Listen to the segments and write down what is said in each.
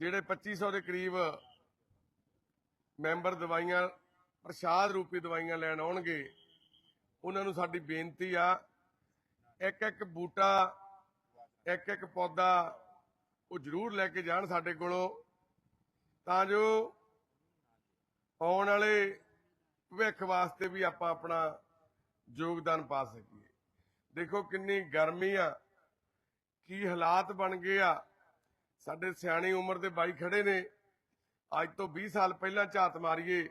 ਜਿਹੜੇ 2500 ਦੇ ਕਰੀਬ ਮੈਂਬਰ ਦਵਾਈਆਂ, ਪ੍ਰਸ਼ਾਦ ਰੂਪੀ ਦਵਾਈਆਂ ਲੈਣ ਆਉਣਗੇ, ਉਹਨਾਂ ਨੂੰ ਸਾਡੀ ਬੇਨਤੀ ਆ ਇੱਕ ਇੱਕ ਬੂਟਾ ਇੱਕ ਇੱਕ ਪੌਦਾ ਉਹ ਜ਼ਰੂਰ ਲੈ ਕੇ ਜਾਣ ਸਾਡੇ ਕੋਲੋਂ, ਤਾਂ ਜੋ ਆਉਣ ਵਾਲੇ ਭਵਿੱਖ ਵਾਸਤੇ ਵੀ ਆਪਾਂ ਆਪਣਾ ਯੋਗਦਾਨ ਪਾ ਸਕੀਏ। ਦੇਖੋ ਕਿੰਨੀ ਗਰਮੀ ਆ, ਕੀ ਹਾਲਾਤ ਬਣ ਗਏ ਆ ਸਾਡੇ ਸਿਆਣੀ ਉਮਰ ਦੇ ਬਾਈ ਖੜੇ ਨੇ। ਅੱਜ ਤੋਂ 20 ਸਾਲ ਪਹਿਲਾਂ ਝਾਤ ਮਾਰੀਏ,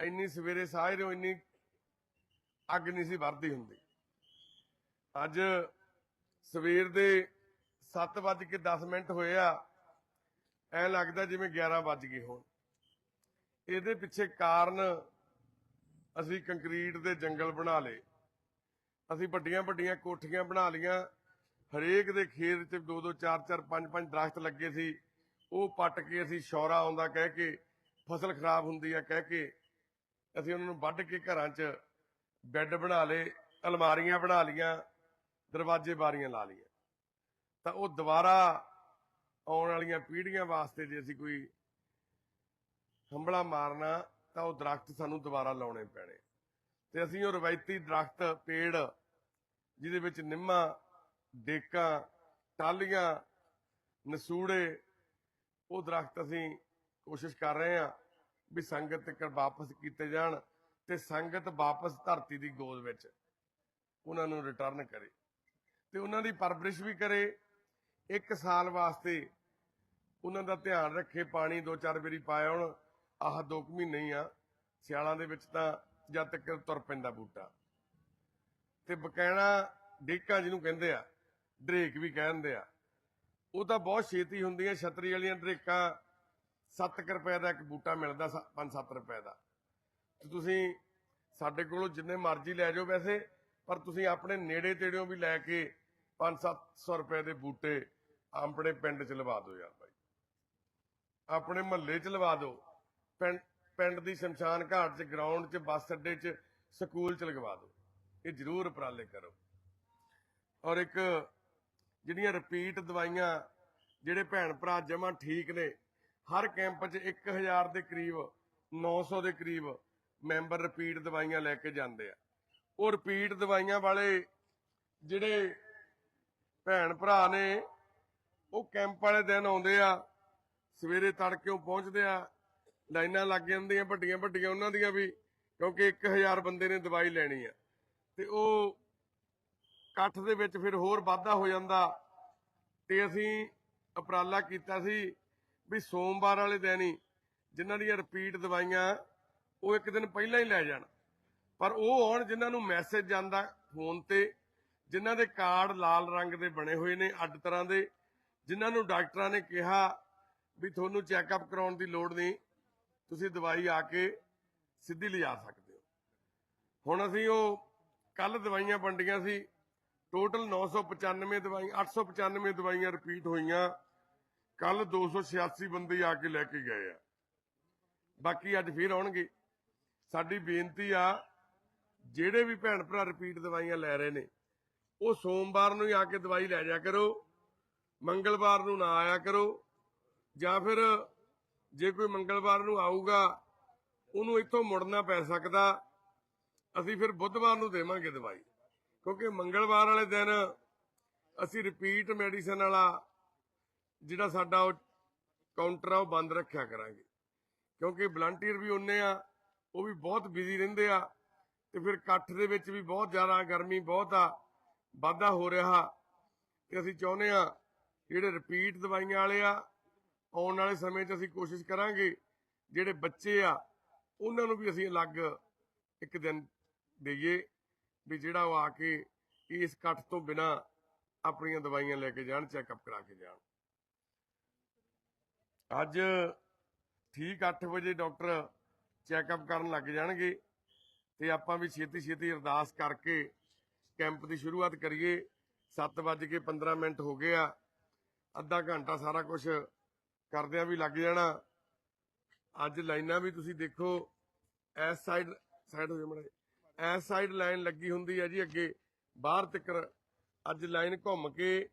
ਇੰਨੀ ਸਵੇਰੇ ਸਾਹ ਇੰਨੀ ਅੱਗ ਨਹੀਂ ਸੀ ਵਰਦੀ ਹੁੰਦੀ। ਅੱਜ ਸਵੇਰ ਦੇ 7:10 ਮਿੰਟ ਹੋਏ ਆ, ਐ ਲੱਗਦਾ ਜਿਵੇਂ 11 ਵੱਜ ਗਏ ਹੋਣ। ਇਹਦੇ ਪਿੱਛੇ ਕਾਰਨ ਅਸੀਂ ਕੰਕਰੀਟ ਦੇ ਜੰਗਲ ਬਣਾ ਲਏ। ਅਸੀਂ ਵੱਡੀਆਂ ਵੱਡੀਆਂ ਕੋਠੀਆਂ ਬਣਾ ਲੀਆਂ ਹਰੇਕ ਦੇ ਖੇਤ 'ਚ ਦੋ ਦੋ ਚਾਰ ਚਾਰ ਪੰਜ ਪੰਜ ਦਰਖਤ ਲੱਗੇ ਸੀ। ਉਹ ਪੱਟ ਕੇ ਅਸੀਂ ਸ਼ੌਰਾ ਆਉਂਦਾ ਕਹਿ ਕੇ ਫਸਲ ਖਰਾਬ ਹੁੰਦੀ ਆ ਕਹਿ ਕੇ ਅਸੀਂ ਉਹਨਾਂ ਨੂੰ ਵੱਢ ਕੇ ਘਰਾਂ 'ਚ ਬੈੱਡ ਬਣਾ ਲਏ, ਅਲਮਾਰੀਆਂ ਬਣਾ ਲੀਆਂ ਦਰਵਾਜ਼ੇ ਬਾਰੀਆਂ ਲਾ ਲਈਆਂ। ਤਾਂ ਉਹ ਦੁਬਾਰਾ ਆਉਣ ਵਾਲੀਆਂ ਪੀੜ੍ਹੀਆਂ ਵਾਸਤੇ ਜੇ ਅਸੀਂ ਕੋਈ ਹੰਬਲਾ ਮਾਰਨਾ ਤਾਂ ਉਹ ਦਰਖਤ ਸਾਨੂੰ ਦੁਬਾਰਾ ਲਾਉਣੇ ਪੈਣੇ। ਤੇ ਅਸੀਂ ਉਹ ਰਵਾਇਤੀ ਦਰਖਤ, ਪੇੜ, ਜਿਹਦੇ ਵਿੱਚ ਨਿੰਮਾ ਡੇਕਾਂ ਟਾਲੀਆਂ ਨਸੂੜੇ, ਉਹ ਦਰਖਤ ਅਸੀਂ ਕੋਸ਼ਿਸ਼ ਕਰ ਰਹੇ ਹਾਂ ਵੀ ਸੰਗਤ ਤੱਕ ਵਾਪਸ ਕੀਤੇ ਜਾਣ ਤੇ ਸੰਗਤ ਵਾਪਸ ਧਰਤੀ ਦੀ ਗੋਦ ਵਿੱਚ ਉਹਨਾਂ ਨੂੰ ਰਿਟਰਨ ਕਰੇ ਤੇ ਉਹਨਾਂ ਦੀ ਪਰਵਰਿਸ਼ ਵੀ ਕਰੇ। ਇੱਕ ਸਾਲ ਵਾਸਤੇ ਉਹਨਾਂ ਦਾ ਧਿਆਨ ਰੱਖੇ, ਪਾਣੀ ਦੋ ਚਾਰ ਵਾਰੀ ਪਾਇਆ ਹੁਣ, ਆਹ ਦੋ ਕੁ ਮਹੀਨੇ ਹੀ ਆ, ਸਿਆਲਾਂ ਦੇ ਵਿੱਚ ਤਾਂ ਜਦ ਤੱਕ ਤੁਰ ਪੈਂਦਾ ਬੂਟਾ। ਤੇ ਬਕੈਣਾ ਡੇਕਾਂ ਜਿਹਨੂੰ ਕਹਿੰਦੇ ਆ ਡਰੇਕ ਵੀ ਕਹਿੰਦੇ ਆ। ਉਹ ਤਾਂ ਬਹੁਤ ਛੇਤੀ ਹੁੰਦੀਆਂ ਛਤਰੀ ਵਾਲੀਆਂ ਡਰੇਕਾਂ। 7 ਰੁਪਏ ਦਾ ਇੱਕ ਬੂਟਾ ਮਿਲਦਾ 5-7 ਰੁਪਏ ਦਾ। ਤੇ ਤੁਸੀਂ ਸਾਡੇ ਕੋਲੋਂ ਜਿੰਨੇ ਮਰਜ਼ੀ ਲੈ ਜਾਓ ਵੈਸੇ, ਪਰ ਤੁਸੀਂ ਆਪਣੇ ਨੇੜੇ ਤੇੜਿਓਂ ਵੀ ਲੈ ਕੇ 5-700 ਰੁਪਏ ਦੇ ਬੂਟੇ ਆਪਣੇ ਪਿੰਡ 'ਚ ਲਵਾ ਦਿਓ ਯਾਰ ਭਾਈ ਆਪਣੇ ਮਹੱਲੇ 'ਚ ਲਵਾ ਦਿਓ। ਪਿੰਡ ਪਿੰਡ ਦੀ ਸ਼ਮਸ਼ਾਨ ਘਾਟ 'ਚ, ਗਰਾਊਂਡ 'ਚ, ਬੱਸ ਅੱਡੇ 'ਚ, ਸਕੂਲ 'ਚ ਲਗਵਾ ਦਿਓ। ਇਹ ਜ਼ਰੂਰ ਉਪਰਾਲੇ ਕਰੋ। ਔਰ ਇੱਕ ਜਿਹੜੀਆਂ ਰਿਪੀਟ ਦਵਾਈਆਂ ਜਿਹੜੇ ਭੈਣ ਭਰਾ ਜਮਾ ਠੀਕ ਨੇ, ਹਰ ਕੈਂਪ 'ਚ 1000 ਦੇ ਕਰੀਬ 900 ਦੇ ਕਰੀਬ ਮੈਂਬਰ ਰਿਪੀਟ ਦਵਾਈਆਂ ਲੈ ਕੇ ਜਾਂਦੇ ਆ। ਉਹ ਰਿਪੀਟ ਦਵਾਈਆਂ ਵਾਲੇ ਜਿਹੜੇ ਭੈਣ ਭਰਾ ਨੇ, ਉਹ ਕੈਂਪ ਵਾਲੇ ਦਿਨ ਆਉਂਦੇ ਆ, ਸਵੇਰੇ ਤੜਕੇ ਉਹ ਪਹੁੰਚਦੇ ਆ, ਲਾਈਨਾਂ ਲੱਗ ਜਾਂਦੀਆਂ ਵੱਡੀਆਂ ਵੱਡੀਆਂ ਉਹਨਾਂ ਦੀਆਂ ਵੀ, ਕਿਉਂਕਿ 1000 ਬੰਦੇ ਨੇ ਦਵਾਈ ਲੈਣੀ ਆ। ਤੇ ਉਹ ਇਕੱਠ ਦੇ ਵਿੱਚ ਫਿਰ ਹੋਰ ਵਾਧਾ ਹੋ ਜਾਂਦਾ। ਤੇ ਅਸੀਂ ਉਪਰਾਲਾ ਕੀਤਾ ਸੀ ਵੀ ਸੋਮਵਾਰ ਵਾਲੇ ਦਿਨ ਹੀ ਜਿਨ੍ਹਾਂ ਦੀਆਂ ਰਿਪੀਟ ਦਵਾਈਆਂ, ਉਹ ਇੱਕ ਦਿਨ ਪਹਿਲਾਂ ਹੀ ਲੈ ਜਾਣ। ਪਰ ਉਹ ਆਉਣ ਜਿਨ੍ਹਾਂ ਨੂੰ ਮੈਸੇਜ ਜਾਂਦਾ ਫੋਨ ਤੇ, ਜਿਨ੍ਹਾਂ ਦੇ ਕਾਰਡ ਲਾਲ ਰੰਗ ਦੇ ਬਣੇ ਹੋਏ ਨੇ, ਅੱਡ ਤਰ੍ਹਾਂ ਦੇ, ਜਿਨ੍ਹਾਂ ਨੂੰ ਡਾਕਟਰਾਂ ਨੇ ਕਿਹਾ ਵੀ ਤੁਹਾਨੂੰ ਚੈੱਕਅਪ ਕਰਾਉਣ ਦੀ ਲੋੜ ਨਹੀਂ, ਤੁਸੀਂ ਦਵਾਈ ਆ ਕੇ ਸਿੱਧੀ ਲਿਜਾ ਸਕਦੇ ਹੋ। ਹੁਣ ਅਸੀਂ ਉਹ ਕੱਲ ਦਵਾਈਆਂ ਵੰਡੀਆਂ ਸੀ ਟੋਟਲ 995 ਦਵਾਈਆਂ 895 ਦਵਾਈਆਂ ਰਿਪੀਟ ਹੋਈਆਂ। ਕੱਲ 286 ਬੰਦੇ ਆ ਕੇ ਲੈ ਕੇ ਗਏ ਆ। ਬਾਕੀ ਅੱਜ ਫੇਰ ਆਉਣਗੇ। ਸਾਡੀ ਬੇਨਤੀ ਆ, ਜਿਹੜੇ ਵੀ ਭੈਣ ਭਰਾ ਰਿਪੀਟ ਦਵਾਈਆਂ ਲੈ ਰਹੇ ਨੇ, ਉਹ ਸੋਮਵਾਰ ਨੂੰ ਹੀ ਆ ਕੇ ਦਵਾਈ ਲੈ ਜਾ ਕਰੋ, ਮੰਗਲਵਾਰ ਨੂੰ ਨਾ ਆਇਆ ਕਰੋ, ਜਾਂ ਫਿਰ ਜੇ ਕੋਈ ਮੰਗਲਵਾਰ ਨੂੰ ਆਊਗਾ, ਉਹਨੂੰ ਇੱਥੋਂ ਮੁੜਨਾ ਪੈ ਸਕਦਾ। ਅਸੀਂ ਫਿਰ ਬੁੱਧਵਾਰ ਨੂੰ ਦੇਵਾਂਗੇ ਦਵਾਈ। ਕਿਉਂਕਿ ਮੰਗਲਵਾਰ ਵਾਲੇ ਦਿਨ ਅਸੀਂ ਰਿਪੀਟ ਮੈਡੀਸਨ ਵਾਲਾ ਜਿਹੜਾ ਸਾਡਾ ਉਹ ਕਾਊਂਟਰ ਆ, ਉਹ ਬੰਦ ਰੱਖਿਆ ਕਰਾਂਗੇ। ਕਿਉਂਕਿ ਵਲੰਟੀਅਰ ਵੀ ਉਹਨੇ ਆ, ਉਹ ਵੀ ਬਹੁਤ ਬਿਜ਼ੀ ਰਹਿੰਦੇ ਆ ਤੇ ਫਿਰ ਇਕੱਠ ਦੇ ਵਿੱਚ ਵੀ ਬਹੁਤ ਜ਼ਿਆਦਾ ਗਰਮੀ ਬਹੁਤ ਆ, ਵਾਧਾ ਹੋ ਰਿਹਾ। ਤੇ ਅਸੀਂ ਚਾਹੁੰਦੇ ਆ ਜਿਹੜੇ ਰਿਪੀਟ ਦਵਾਈਆਂ ਵਾਲੇ ਆ, ਆਉਣ ਵਾਲੇ ਸਮੇਂ 'ਚ ਅਸੀਂ ਕੋਸ਼ਿਸ਼ ਕਰਾਂਗੇ, ਜਿਹੜੇ ਬੱਚੇ ਆ, ਉਹਨਾਂ ਨੂੰ ਵੀ ਅਸੀਂ ਅਲੱਗ ਇੱਕ ਦਿਨ ਦੇਈਏ। ਵੀ ਜਿਹੜਾ ਉਹ ਆ ਕੇ ਇਸ ਇਕੱਠ ਤੋਂ ਬਿਨਾ ਆਪਣੀਆਂ ਦਵਾਈਆਂ ਲੈ ਕੇ ਜਾਣ ਚੈੱਕਅਪ ਕਰਾ ਕੇ ਜਾਣ। ਅੱਜ ਠੀਕ 8 ਵਜੇ ਡਾਕਟਰ ਚੈੱਕਅਪ ਕਰਨ ਲੱਗ ਜਾਣਗੇ ਤੇ ਆਪਾਂ ਵੀ ਛੇਤੀ ਛੇਤੀ ਅਰਦਾਸ ਕਰਕੇ ਕੈਂਪ ਦੀ ਸ਼ੁਰੂਆਤ ਕਰੀਏ। 7:15 ਮਿੰਟ ਹੋ ਗਏ ਆ। ਅੱਧਾ ਘੰਟਾ ਸਾਰਾ ਕੁਝ ਕਰਦਿਆਂ ਵੀ ਲੱਗ ਜਾਣਾ। ਅੱਜ ਲਾਈਨਾਂ ਵੀ ਤੁਸੀਂ ਦੇਖੋ। ਇਸ ਸਾਈਡ ਸਾਈਡ ਹੋ ਜਾ ਮੜਾ ਇਸ ਸਾਈਡ ਲਾਈਨ ਲੱਗੀ ਹੁੰਦੀ ਹੈ ਜੀ ਅੱਗੇ, ਬਾਹਰ ਤੱਕ ਅੱਜ ਲਾਈਨ ਘੁੰਮ ਕੇ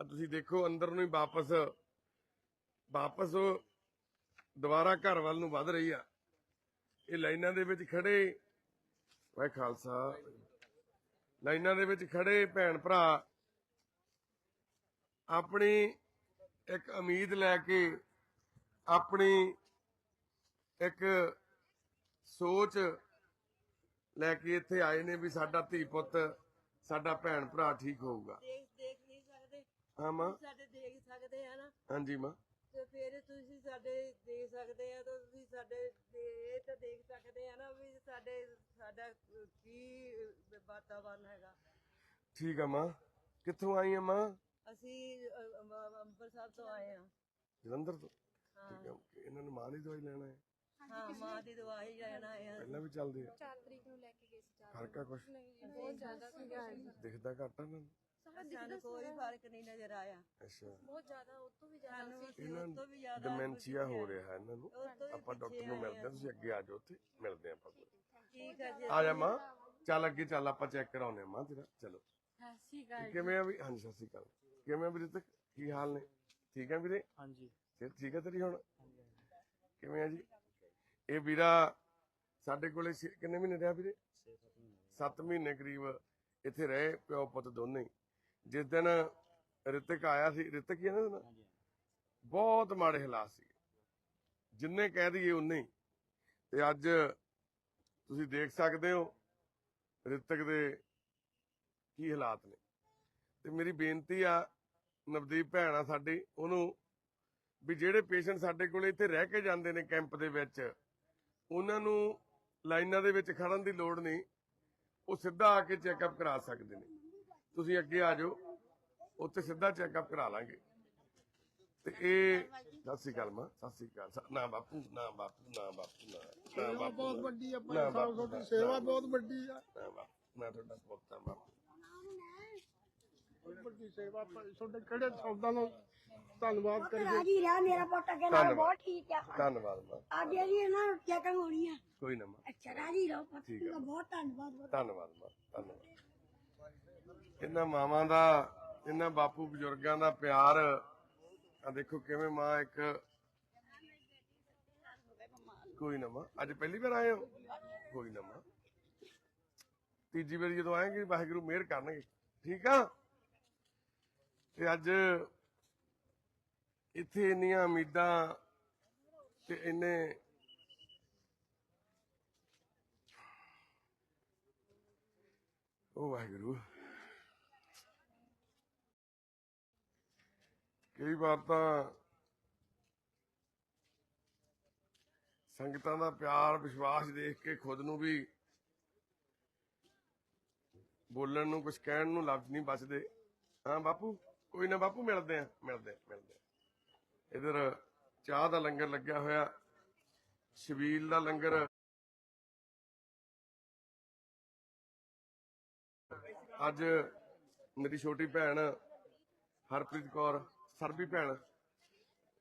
ਤੁਸੀਂ ਦੇਖੋ ਅੰਦਰ ਨੂੰ ਹੀ ਵਾਪਸ ਵਾਪਸ ਦੁਬਾਰਾ ਘਰ ਵੱਲ ਨੂੰ ਵੱਧ ਰਹੀ ਆ। ਇਹ ਲਾਈਨਾਂ ਦੇ ਵਿੱਚ ਖੜੇ, ਵਾਹਿ ਖਾਲਸਾ। ਲਾਈਨਾਂ ਦੇ ਵਿੱਚ ਖੜੇ ਭੈਣ ਭਰਾ, ਆਪਣੀ ਇੱਕ ਉਮੀਦ ਲੈ ਕੇ, ਆਪਣੀ ਇੱਕ ਸੋਚ ਲੈ ਕੇ ਇੱਥੇ ਆਏ ਨੇ ਵੀ ਸਾਡਾ ਧੀ ਪੁੱਤ ਸਾਡਾ ਭੈਣ ਭਰਾ ਠੀਕ ਹੋਊਗਾ। ਦੇਖ ਦੇਖ ਨਹੀਂ ਸਕਦੇ। ਹਾਂ ਮਾਂ। ਸਾਡੇ ਦੇਖ ਸਕਦੇ ਆ ਨਾ। ਹਾਂਜੀ ਮਾਂ। ਤੇ ਫਿਰ ਤੁਸੀਂ ਸਾਡੇ ਦੇਖ ਸਕਦੇ ਆ ਤਾਂ ਤੁਸੀਂ ਸਾਡੇ ਦੇ- ਇਹ ਤਾਂ ਦੇਖ ਸਕਦੇ ਆ ਨਾ ਵੀ ਸਾਡੇ ਸਾਡਾ ਅਹ, ਕੀ ਅਹ, ਵਾਤਾਵਰਨ ਹੈਗਾ। ਠੀਕ ਆ ਮਾਂ। ਕਿੱਥੋਂ ਆਈ ਆ ਮਾਂ? ਅਸੀਂ ਅੰਮ੍ਰਿਤਸਰ ਤੋਂ ਆਏ ਆ। ਜਲੰਧਰ ਤੋਂ? ਹਾਂ। ਠੀਕ ਆ ਇਹਨਾਂ ਨੂੰ ਮਾਂ ਦੀ ਦਵਾਈ ਲੈਣਾ ਹੈ ਹਾਂ ਮਾਂ ਦੀ ਦਵਾਈ ਲੈਣ ਆਏ ਆ। ਪਹਿਲਾਂ ਵੀ ਚੱਲਦੇ ਆ। 4 ਤਰੀਕ ਨੂੰ ਲੈ ਕੇ ਗਏ ਸੀ ਚਾਰ ਫ਼ਰਕ ਆ ਕੁਛ? ਨਹੀਂ ਜੀ ਬਹੁਤ ਜ਼ਿਆਦਾ ਸੀਗਾ ਦਿਖਦਾ ਘੱਟ ਆ ਇਹਨਾਂ ਨੂੰ ਸਾਨੂੰ ਕੋਈ ਫ਼ਰਕ ਨਹੀਂ ਨਜ਼ਰ ਆਇਆ। ਅੱਛਾ। ਬਹੁਤ ਜ਼ਿਆਦਾ ਉਹ ਤੋਂ ਵੀ ਜ਼ਿਆਦਾ ਸਾਨੂੰ ਸੀ। ਅਸੀਂ ਇਹਨਾਂ ਉਸ ਤੋਂ ਵੀ ਜ਼ਿਆਦਾ ਡਿਮੈਂਸ਼ੀਆ ਹੋ ਰਿਹਾ ਇਹਨਾਂ ਨੂੰ। ਉਸ ਤੋਂ ਵੀ ਆਪਾਂ ਡਾਕਟਰ ਪਿੱਛੇ ਨੂੰ ਆਏ ਮਿਲਦੇ ਆ। ਆ। ਤੁਸੀਂ ਅੱਗੇ ਆ ਜਾਓ ਉੱਥੇ। ਮਿਲਦੇ ਆ ਆਪਾਂ ਠੀਕ ਹੈ ਜੀ ਆ ਜਾ ਮਾਂ। ਚੱਲ ਅੱਗੇ ਚੱਲ ਆਪਾਂ ਚੈੱਕ ਕਰਾਉਨੇ ਆ ਮਾਂ ਤੇਰਾ। ਚਲੋ। ਸਸੀ ਕਿਵੇਂ ਆ ਵੀ? ਹਾਂਜੀ ਸਤਿ ਸ਼੍ਰੀ ਅਕਾਲ। ਕਿਵੇਂ ਆ ਵੀਰੇ ਤੱਕ ਕੀ ਹਾਲ ਨੇ? ਠੀਕ ਆ ਵੀਰੇ? ਹਾਂਜੀ। ਸਿਹਤ ਠੀਕ ਆ ਤੇਰੀ ਹੁਣ? ਕਿਵੇਂ ਆ ਜੀ? ਇਹ ਵੀਰਾ ਸਾਡੇ ਕੋਲੇ ਕਿੰਨੇ ਮਹੀਨੇ ਰਿਹਾ ਵੀਰੇ? 6-7 ਮਹੀਨੇ 7 ਮਹੀਨੇ ਕਰੀਬ ਇੱਥੇ ਰਹੇ ਪਿਓ ਪੁੱਤ ਦੋਨੇ ਹੀ। ਜਿਸ ਦਿਨ ਰਿਤਕ ਆਇਆ ਸੀ ਰਿਤਕ ਹੀ ਆ ਨਾ ਬਹੁਤ ਮਾੜੇ ਹਾਲਾਤ ਸੀ। ਜਿੰਨੇ ਕਹਿ ਦਈਏ ਉਨੇ ਹੀ। ਤੇ ਅੱਜ ਤੁਸੀਂ ਦੇਖ ਸਕਦੇ ਹੋ ਰਿਤਕ ਦੇ ਕੀ ਹਾਲਾਤ ਨੇ। ਤੇ ਮੇਰੀ ਬੇਨਤੀ ਆ ਨਵਦੀਪ ਭੈਣ ਆ ਸਾਡੀ ਉਹਨੂੰ ਵੀ ਜਿਹੜੇ ਪੇਸ਼ੈਂਟ ਸਾਡੇ ਕੋਲੇ ਇੱਥੇ ਰਹਿ ਕੇ ਜਾਂਦੇ ਨੇ ਕੈਂਪ ਦੇ ਵਿੱਚ ਉਹਨਾਂ ਨੂੰ ਲਾਈਨਾਂ ਦੇ ਵਿੱਚ ਖੜਨ ਦੀ ਲੋੜ ਨਹੀਂ ਉਹ ਸਿੱਧਾ ਆ ਕੇ ਚੈੱਕਅਪ ਕਰਾ ਸਕਦੇ ਨੇ। ਤੁਸੀਂ ਅੱਗੇ ਆ ਜਾਓ ਉੱਥੇ ਸਿੱਧਾ ਚੈੱਕਅਪ ਕਰਾ ਲਾਂਗੇ। ਤੇ ਇਹ ਸਤਿ ਸ਼੍ਰੀ ਅਕਾਲ ਮਾਂ ਸਤਿ ਸ਼੍ਰੀ ਅਕਾਲ। ਸ- ਨਾ ਬਾਪੂ ਨਾ ਬਾਪੂ ਨਾ ਬਾਪੂ ਨਾ ਨਾ ਬਾਪੂ ਬਹੁਤ ਨਾ। ਵੱਡੀ ਆ ਨਾ ਭਾਈ ਸਾਹਿਬ ਬਾਪੂ, ਤੁਹਾਡੀ ਨਾ, ਸੇਵਾ ਨਾ, ਬਹੁਤ ਵੱਡੀ ਆ। ਨਾ ਬਾਪੂ ਮੈਂ ਤੁਹਾਡਾ ਆ ਬਹੁਤ ਵੱਡੀ ਸੇਵਾ ਤੁਹਾਡੇ ਕਿਹੜੇ ਸ਼ਬਦਾਂ ਨਾਲ ਧੰਨਵਾਦ ਕਰੀਏ? ਰਾਜੀ ਰਿਹਾ ਮੇਰਾ ਪੁੱਤ ਅੱਗੇ ਨਾਲ। ਬਹੁਤ ਠੀਕ ਆ। ਧੰਨਵਾਦ ਮਾਂ। ਅੱਗੇ ਜੀ ਨਾ ਚੈਕਿੰਗ ਹੋਣੀ ਆ। ਕੋਈ ਨਾ ਮਾਂ। ਅੱਛਾ ਰਾਜੀ ਰਹੋ ਪੁੱਤ ਠੀਕ ਆ। ਦਾ ਬਹੁਤ ਧੰਨਵਾਦ ਬਹੁਤ ਧੰਨਵਾਦ ਮਾਂ ਧੰਨਵਾਦ। ਇਹਨਾਂ ਮਾਵਾਂ ਦਾ ਇਹਨਾਂ ਬਾਪੂ ਬਜ਼ੁਰਗਾਂ ਦਾ ਪਿਆਰ ਆ ਦੇਖੋ ਕਿਵੇਂ ਮਾਂ ਇੱਕ ਕੋਈ ਨਾ ਮਾਂ ਅੱਜ ਪਹਿਲੀ ਵਾਰ ਆਏ ਹੋ? ਕੋਈ ਨਾ ਮਾਂ। ਤੀਜੀ ਵਾਰੀ ਜਦੋਂ ਆਏਗੀ ਵਾਹਿਗੁਰੂ ਮਿਹਰ ਕਰਨਗੇ। ਠੀਕ ਆ? ਤੇ ਅੱਜ ਇੱਥੇ ਇੰਨੀਆਂ ਉਮੀਦਾਂ ਤੇ ਇੰਨੇ ਉਹ ਵਾਹਿਗੁਰੂ। ਕਈ ਵਾਰ ਤਾਂ ਸੰਗਤਾਂ ਦਾ ਪਿਆਰ, ਵਿਸ਼ਵਾਸ ਦੇਖ ਕੇ ਖੁਦ ਨੂੰ ਵੀ ਬੋਲਣ ਨੂੰ ਕੁਝ ਕਹਿਣ ਨੂੰ ਲਫ਼ਜ਼ ਨਹੀਂ ਬਚਦੇ। ਹਾਂ ਬਾਪੂ? ਕੋਈ ਨਾ ਬਾਪੂ, ਮਿਲਦੇ ਆ ਮਿਲਦੇ ਮਿਲਦੇ ਆ ਇਧਰ ਚਾਹ ਦਾ ਲੰਗਰ ਲੱਗਿਆ ਹੋਇਆ ਸ਼ਬੀਲ ਦਾ ਲੰਗਰ। ਅੱਜ ਮੇਰੀ ਛੋਟੀ ਭੈਣ ਹਰਪ੍ਰੀਤ ਕੌਰ, ਸਰਬੀ ਭੈਣ,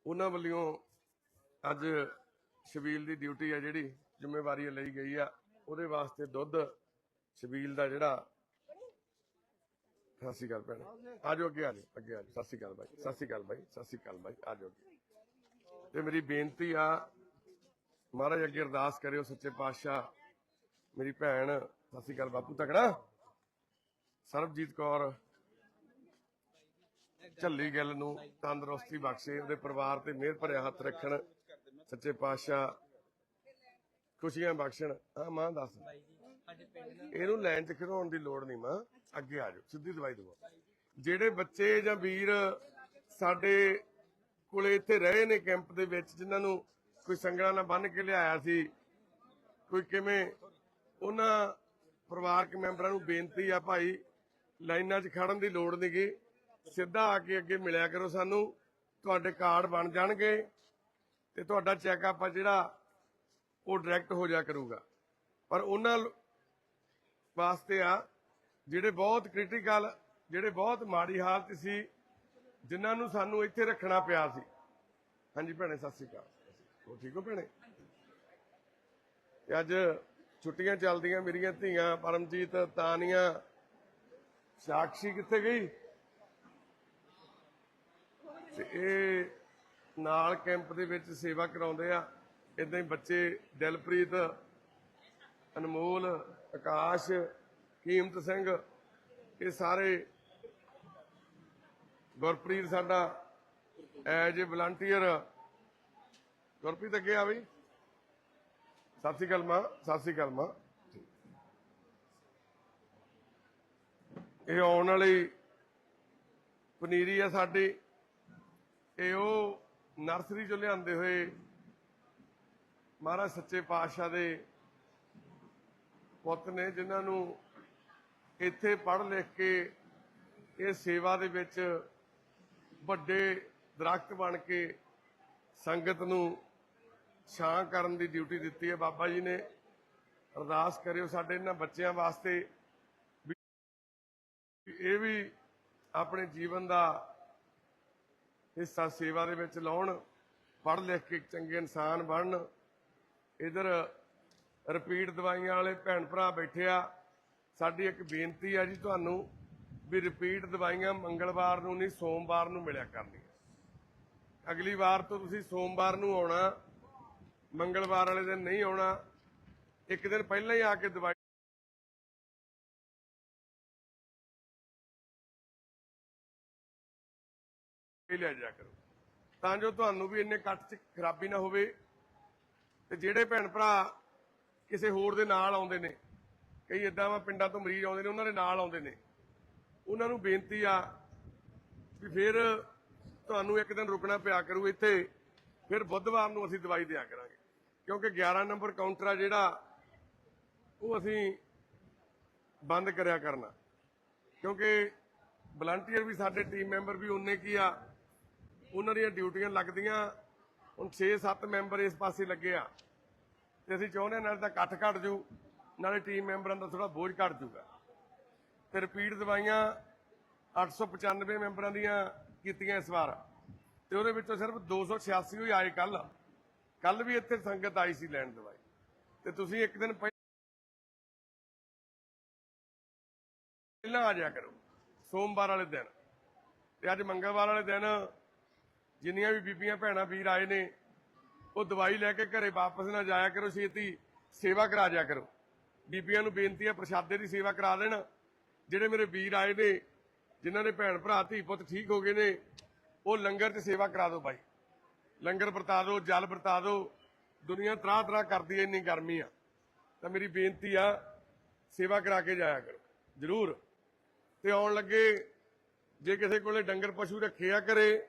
ਉਹਨਾਂ ਵੱਲੋਂ ਅੱਜ ਸ਼ਬੀਲ ਦੀ ਡਿਊਟੀ ਆ ਜਿਹੜੀ ਜ਼ਿੰਮੇਵਾਰੀ ਲਈ ਗਈ ਆ। ਉਹਦੇ ਵਾਸਤੇ ਦੁੱਧ ਸ਼ਬੀਲ ਦਾ ਜਿਹੜਾ ਸਤਿ ਸ਼੍ਰੀ ਅਕਾਲ ਭੈਣ। ਆਜੋ ਅੱਗੇ ਆਜੋ ਅੱਗੇ ਆਜੋ ਸਤਿ ਸ਼੍ਰੀ ਅਕਾਲ ਬਾਈ ਸਤਿ ਸ਼੍ਰੀ ਅਕਾਲ ਬਾਈ ਸਤਿ ਸ਼੍ਰੀ ਅਕਾਲ ਬਾਈ ਆਜੋ ਅੱਗੇ। ਤੇ ਮੇਰੀ ਬੇਨਤੀ ਆ ਮਹਾਰਾਜ ਅੱਗੇ ਅਰਦਾਸ ਕਰਿਓ ਸੱਚੇ ਪਾਤਸ਼ਾਹ। ਮੇਰੀ ਭੈਣ ਸਤਿ ਸ਼੍ਰੀ ਅਕਾਲ ਬਾਪੂ ਤਕੜਾ। ਸਰਬਜੀਤ ਕੌਰ ਝੱਲੀ ਗਿੱਲ ਨੂੰ ਤੰਦਰੁਸਤੀ ਬਖਸ਼ੇ ਉਹਦੇ ਪਰਿਵਾਰ ਤੇ ਮਿਹਰ ਭਰਿਆ ਹੱਥ ਰੱਖਣ ਸੱਚੇ ਪਾਤਸ਼ਾਹ ਖੁਸ਼ੀਆਂ ਬਖਸ਼ਣ। ਹਾਂ ਮਾਂ ਦੱਸ। ਇਹਨੂੰ ਲਾਈਨ 'ਚ ਖਿਡਾਉਣ ਦੀ ਲੋੜ ਨਹੀਂ ਮਾਂ। ਅੱਗੇ ਆ ਜਾਓ, ਸਿੱਧੀ ਦਵਾਈ ਦਵਾਓ। ਜਿਹੜੇ ਬੱਚੇ ਜਾਂ ਵੀਰ ਸਾਡੇ ਕੋਲੇ ਇੱਥੇ ਰਹੇ ਨੇ ਕੈਂਪ ਦੇ ਵਿੱਚ, ਜਿਨ੍ਹਾਂ ਨੂੰ ਕੋਈ ਸੰਗਣਾ ਨਾਲ ਬੰਨ ਕੇ ਲਿਆਇਆ ਸੀ, ਕੋਈ ਕਿਵੇਂ, ਉਹਨਾਂ ਪਰਿਵਾਰਕ ਮੈਂਬਰਾਂ ਨੂੰ ਬੇਨਤੀ ਆ ਭਾਈ, ਲਾਈਨਾਂ 'ਚ ਖੜਨ ਦੀ ਲੋੜ ਨਹੀਂਗੀ ਸਿੱਧਾ ਆ ਕੇ ਅੱਗੇ ਮਿਲਿਆ ਕਰੋ ਸਾਨੂੰ। ਤੁਹਾਡੇ ਕਾਰਡ ਬਣ ਜਾਣਗੇ ਤੇ ਤੁਹਾਡਾ ਚੈੱਕਅਪ ਆ ਜਿਹੜਾ ਉਹ ਡਾਇਰੈਕਟ ਹੋ ਜਾ ਕਰੂਗਾ। ਪਰ ਉਹਨਾਂ ਵਾਸਤੇ ਆ ਜਿਹੜੇ ਬਹੁਤ ਕ੍ਰਿਟੀਕਲ ਜਿਹੜੇ ਬਹੁਤ ਮਾੜੀ ਹਾਲਤ ਸੀ, ਜਿਨ੍ਹਾਂ ਨੂੰ ਸਾਨੂੰ ਇੱਥੇ ਰੱਖਣਾ ਪਿਆ ਸੀ। ਹਾਂਜੀ ਭੈਣੇ, ਸਤਿ ਸ਼੍ਰੀ ਅਕਾਲ। ਹੋ ਠੀਕ ਹੋ ਭੈਣੇ? ਤੇ ਅੱਜ ਛੁੱਟੀਆਂ ਚੱਲਦੀਆਂ ਮੇਰੀਆਂ ਧੀਆਂ ਪਰਮਜੀਤ, ਤਾਨੀਆਂ, ਸਾਕਸ਼ੀ ਕਿੱਥੇ ਗਈ? ਤੇ ਇਹ ਨਾਲ ਕੈਂਪ ਦੇ ਵਿੱਚ ਸੇਵਾ ਕਰਾਉਂਦੇ ਆ। ਇਦਾਂ ਹੀ ਬੱਚੇ ਦਿਲਪ੍ਰੀਤ, ਅਨਮੋਲ, ਆਕਾਸ਼ ਕੀਮਤ ਸਿੰਘ, ਇਹ ਸਾਰੇ ਗੁਰਪ੍ਰੀਤ ਸਾਡਾ ਐਜ ਏ ਵਲੰਟੀਅਰ ਗੁਰਪ੍ਰੀਤ ਅੱਗੇ ਆ ਬਈ। ਸਤਿ ਸ਼੍ਰੀ ਅਕਾਲ ਮਾਂ, ਸਤਿ ਸ਼੍ਰੀ ਅਕਾਲ ਮਾਂ। ਇਹ ਆਉਣ ਵਾਲੀ ਪਨੀਰੀ ਆ ਸਾਡੀ। ਇਹ ਉਹ ਨਰਸਰੀ ਚੋਂ ਲਿਆਂਦੇ ਹੋਏ ਮਹਾਰਾਜ ਸੱਚੇ ਪਾਤਸ਼ਾਹ ਦੇ ਪੁੱਤ ਨੇ, ਜਿਨ੍ਹਾਂ ਨੂੰ ਇੱਥੇ ਪੜ੍ਹ ਲਿਖ ਕੇ ਇਹ ਸੇਵਾ ਦੇ ਵਿੱਚ ਵੱਡੇ ਦਰਖਤ ਬਣ ਕੇ ਸੰਗਤ ਨੂੰ ਛਾਂ ਕਰਨ ਦੀ ਡਿਊਟੀ ਦਿੱਤੀ ਹੈ। ਬਾਬਾ ਜੀ ਨੇ ਅਰਦਾਸ ਕਰਿਓ ਸਾਡੇ ਇਹਨਾਂ ਬੱਚਿਆਂ ਵਾਸਤੇ ਵੀ ਇਹ ਵੀ ਆਪਣੇ ਜੀਵਨ ਦਾ ਹਿੱਸਾ ਸੇਵਾ ਦੇ ਵਿੱਚ ਲਾਉਣ, ਪੜ੍ਹ ਲਿਖ ਕੇ ਇੱਕ ਚੰਗੇ ਇਨਸਾਨ ਬਣਨ। ਇਧਰ ਰਿਪੀਟ ਦਵਾਈਆਂ ਵਾਲੇ ਭੈਣ ਭਰਾ ਬੈਠੇ ਆ। ਸਾਡੀ ਇੱਕ ਬੇਨਤੀ ਆ ਜੀ ਤੁਹਾਨੂੰ ਵੀ ਰਿਪੀਟ ਦਵਾਈਆਂ ਮੰਗਲਵਾਰ ਨੂੰ ਨਹੀਂ, ਸੋਮਵਾਰ ਨੂੰ ਮਿਲਿਆ ਕਰਨੀਆਂ। ਅਗਲੀ ਵਾਰ ਤੋਂ ਤੁਸੀਂ ਸੋਮਵਾਰ ਨੂੰ ਆਉਣਾ, ਮੰਗਲਵਾਰ ਵਾਲੇ ਦਿਨ ਨਹੀਂ ਆਉਣਾ, ਇੱਕ ਦਿਨ ਪਹਿਲਾਂ ਹੀ ਆ ਕੇ ਦਵਾਈ ਲਿਆ ਜਾ ਕਰੋ। ਤਾਂ ਜੋ ਤੁਹਾਨੂੰ ਵੀ ਇੰਨੇ ਕੱਟ 'ਚ ਖਰਾਬੀ ਨਾ ਹੋਵੇ ਤੇ ਜਿਹੜੇ ਭੈਣ ਭਰਾ ਕਿਸੇ ਹੋਰ ਦੇ ਨਾਲ ਆਉਂਦੇ ਨੇ ਕਈ ਇਦਾਂ ਵਾ, ਪਿੰਡਾਂ ਤੋਂ ਮਰੀਜ਼ ਆਉਂਦੇ ਨੇ, ਉਹਨਾਂ ਦੇ ਨਾਲ ਆਉਂਦੇ ਨੇ। ਉਹਨਾਂ ਨੂੰ ਬੇਨਤੀ ਆ ਵੀ ਫਿਰ ਤੁਹਾਨੂੰ ਇੱਕ ਦਿਨ ਰੁਕਣਾ ਪਿਆ ਕਰੂ ਇੱਥੇ, ਫਿਰ ਬੁੱਧਵਾਰ ਨੂੰ ਅਸੀਂ ਦਵਾਈ ਦਿਆ ਕਰਾਂਗੇ। ਕਿਉਂਕਿ 11 ਨੰਬਰ ਕਾਊਂਟਰ ਆ ਜਿਹੜਾ, ਉਹ ਅਸੀਂ ਬੰਦ ਕਰਿਆ ਕਰਨਾ। ਕਿਉਂਕਿ ਵਲੰਟੀਅਰ ਵੀ ਸਾਡੇ ਟੀਮ ਮੈਂਬਰ ਵੀ ਉਨੇ ਕੀ ਆ, ਉਹਨਾਂ ਦੀਆਂ ਡਿਊਟੀਆਂ ਲੱਗਦੀਆਂ। ਹੁਣ 6-7 ਮੈਂਬਰ ਇਸ ਪਾਸੇ ਲੱਗੇ ਆ। ਤੇ ਅਸੀਂ ਚਾਹੁੰਦੇ ਹਾਂ ਨਾਲੇ ਤਾਂ ਇਕੱਠ ਘਟ ਜੂ। ਨਾਲੇ ਟੀਮ ਮੈਂਬਰਾਂ ਦਾ ਥੋੜਾ ਬੋਝ ਘਟ ਜੂਗਾ ਤੇ ਰਿਪੀਟ ਦਵਾਈਆਂ 895 ਮੈਂਬਰਾਂ ਦੀਆਂ ਕੀਤੀਆਂ ਇਸ ਵਾਰ। ਤੇ ਉਹਦੇ ਵਿੱਚੋਂ ਸਿਰਫ 286 ਹੋਈ ਆਏ ਕੱਲ ਕੱਲ ਵੀ ਇੱਥੇ ਸੰਗਤ ਆਈ ਸੀ ਲੈਣ ਦਵਾਈ। ਤੇ ਤੁਸੀਂ ਇੱਕ ਦਿਨ ਪਹਿਲਾਂ ਆ ਜਾਇਆ ਕਰੋ, ਸੋਮਵਾਰ ਵਾਲੇ ਦਿਨ। ਤੇ ਅੱਜ ਮੰਗਲਵਾਰ ਵਾਲੇ ਦਿਨ ਜਿੰਨੀਆਂ ਵੀ ਬੀਬੀਆਂ ਭੈਣਾਂ ਵੀਰ ਆਏ ਨੇ, ਉਹ ਦਵਾਈ ਲੈ ਕੇ ਘਰੇ ਵਾਪਸ ਨਾ ਜਾਇਆ ਕਰੋ, ਛੇਤੀ ਸੇਵਾ ਕਰਾ ਜਾਇਆ ਕਰੋ। ਬੀਬੀਆਂ ਨੂੰ ਬੇਨਤੀ ਹੈ ਪ੍ਰਸ਼ਾਦੇ ਦੀ ਸੇਵਾ ਕਰਾ ਦੇਣ। ਜਿਹੜੇ ਮੇਰੇ ਵੀਰ ਆਏ ਨੇ, ਜਿਨ੍ਹਾਂ ਦੇ ਭੈਣ ਭਰਾ, ਧੀ ਪੁੱਤ ਠੀਕ ਹੋ ਗਏ ਨੇ, ਉਹ ਲੰਗਰ 'ਚ ਸੇਵਾ ਕਰਾ ਦਿਓ ਬਾਈ। ਲੰਗਰ ਵਰਤਾ ਦਿਓ, ਜਲ ਵਰਤਾ ਦਿਓ। ਦੁਨੀਆ ਤਰਾ ਤਰਾ ਕਰਦੀ ਐ ਇੰਨੀ ਗਰਮੀ ਆ। ਤਾਂ ਮੇਰੀ ਬੇਨਤੀ ਆ, ਸੇਵਾ ਕਰਾ ਕੇ ਜਾਇਆ ਕਰੋ। ਜ਼ਰੂਰ। ਤੇ ਆਉਣ ਲੱਗੇ, ਜੇ ਕਿਸੇ ਕੋਲੇ ਡੰਗਰ ਪਸ਼ੂ ਰੱਖਿਆ ਕਰੇ,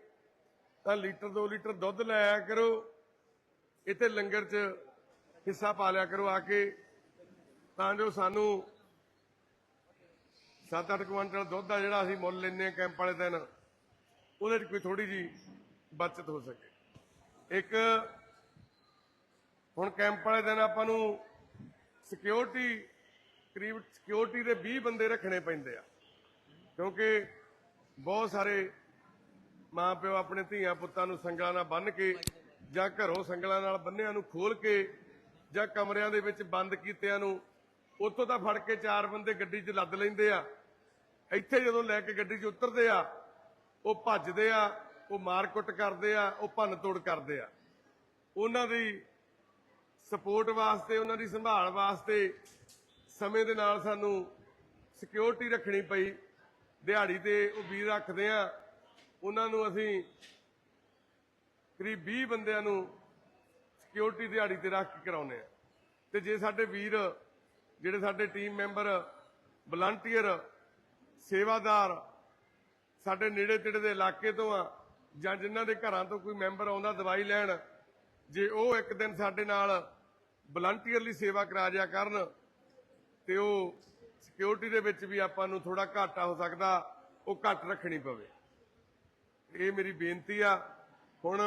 ਤਾਂ ਲੀਟਰ 2 ਲੀਟਰ ਦੁੱਧ ਲੈ ਆਇਆ ਕਰੋ। ਇੱਥੇ ਲੰਗਰ 'ਚ ਹਿੱਸਾ ਪਾ ਲਿਆ ਕਰੋ ਆ ਕੇ। ਤਾਂ ਜੋ ਸਾਨੂੰ 7-8 ਕੁਇੰਟਲ ਦੁੱਧ ਦਾ ਜਿਹੜਾ ਅਸੀਂ ਮੁੱਲ ਲੈਨੇ ਆ ਕੈਂਪ ਵਾਲੇ ਦਿਨ, ਉਹਦੇ 'ਚ ਕੋਈ ਥੋੜੀ ਜੀ ਬਚਤ ਹੋ ਸਕੇ। ਇੱਕ ਹੁਣ ਕੈਂਪ ਵਾਲੇ ਦਿਨ ਆਪਾਂ ਨੂੰ ਸਿਕਿਉਰਿਟੀ ਕਰੀਬ ਸਿਕਿਉਰਿਟੀ ਦੇ 20 ਬੰਦੇ ਰੱਖਣੇ ਪੈਂਦੇ ਆ। ਕਿਉਂਕਿ ਬਹੁਤ ਸਾਰੇ ਮਾਂ ਪਿਓ ਆਪਣੇ ਧੀਆਂ ਪੁੱਤਾਂ ਨੂੰ ਸੰਗਲਾਂ ਨਾਲ ਬੰਨ੍ਹ ਕੇ ਜਾਂ ਘਰੋਂ ਸੰਗਲਾਂ ਨਾਲ ਬੰਨਿਆਂ ਨੂੰ ਖੋਲ ਕੇ ਜਾਂ ਕਮਰਿਆਂ ਦੇ ਵਿੱਚ ਬੰਦ ਕੀਤਿਆਂ ਨੂੰ ਉੱਥੋਂ ਤਾਂ ਫੜ ਕੇ ਚਾਰ ਬੰਦੇ ਗੱਡੀ 'ਚ ਲੱਦ ਲੈਂਦੇ ਆ। ਇੱਥੇ ਜਦੋਂ ਲੈ ਕੇ ਗੱਡੀ 'ਚ ਉਤਰਦੇ ਆ, ਉਹ ਭੱਜਦੇ ਆ, ਉਹ ਮਾਰਕੁੱਟ ਕਰਦੇ ਆ, ਉਹ ਭੰਨ ਤੋੜ ਕਰਦੇ ਆ। ਉਹਨਾਂ ਦੀ ਸਪੋਰਟ ਵਾਸਤੇ, ਉਹਨਾਂ ਦੀ ਸੰਭਾਲ ਵਾਸਤੇ ਸਮੇਂ ਦੇ ਨਾਲ ਸਾਨੂੰ ਸਿਕਿਉਰਿਟੀ ਰੱਖਣੀ ਪਈ। ਦਿਹਾੜੀ ਤੇ ਉਹ ਵੀਰ ਰੱਖਦੇ ਆ। ਉਹਨਾਂ ਨੂੰ ਅਸੀਂ ਕਰੀਬ 20 ਬੰਦਿਆਂ ਨੂੰ ਸਿਕਿਉਰਿਟੀ ਦਿਹਾੜੀ ਤੇ ਰੱਖ ਕੇ ਕਰਾਉਨੇ ਆ। ਤੇ ਜੇ ਸਾਡੇ ਵੀਰ ਜਿਹੜੇ ਸਾਡੇ ਟੀਮ ਮੈਂਬਰ, ਵਲੰਟੀਅਰ, ਸੇਵਾਦਾਰ, ਸਾਡੇ ਨੇੜੇ ਤੇੜੇ ਦੇ ਇਲਾਕੇ ਤੋਂ ਆ, ਜਾਂ ਜਿਨ੍ਹਾਂ ਦੇ ਘਰਾਂ ਤੋਂ ਕੋਈ ਮੈਂਬਰ ਆਉਂਦਾ ਦਵਾਈ ਲੈਣ, ਜੇ ਉਹ ਇੱਕ ਦਿਨ ਸਾਡੇ ਨਾਲ ਵਲੰਟੀਅਰਲੀ ਸੇਵਾ ਕਰਾ ਜਿਆ ਕਰਨ, ਤੇ ਉਹ ਸਿਕਿਉਰਿਟੀ ਦੇ ਵਿੱਚ ਵੀ ਆਪਾਂ ਨੂੰ ਥੋੜਾ ਘਾਟਾ ਹੋ ਸਕਦਾ, ਉਹ ਘੱਟ ਰੱਖਣੀ ਪਵੇ। ਇਹ ਮੇਰੀ ਬੇਨਤੀ ਆ। ਹੁਣ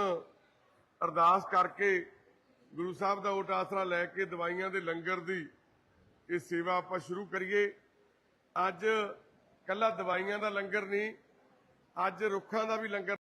ਅਰਦਾਸ ਕਰਕੇ ਗੁਰੂ ਸਾਹਿਬ ਦਾ ਓਟ ਆਸਰਾ ਲੈ ਕੇ ਦਵਾਈਆਂ ਦੇ ਲੰਗਰ ਦੀ ਇਹ ਸੇਵਾ ਆਪਾਂ ਸ਼ੁਰੂ ਕਰੀਏ। ਅੱਜ ਕੱਲਾ ਦਵਾਈਆਂ ਦਾ ਲੰਗਰ ਨਹੀਂ, ਅੱਜ ਰੁੱਖਾਂ ਦਾ ਵੀ ਲੰਗਰ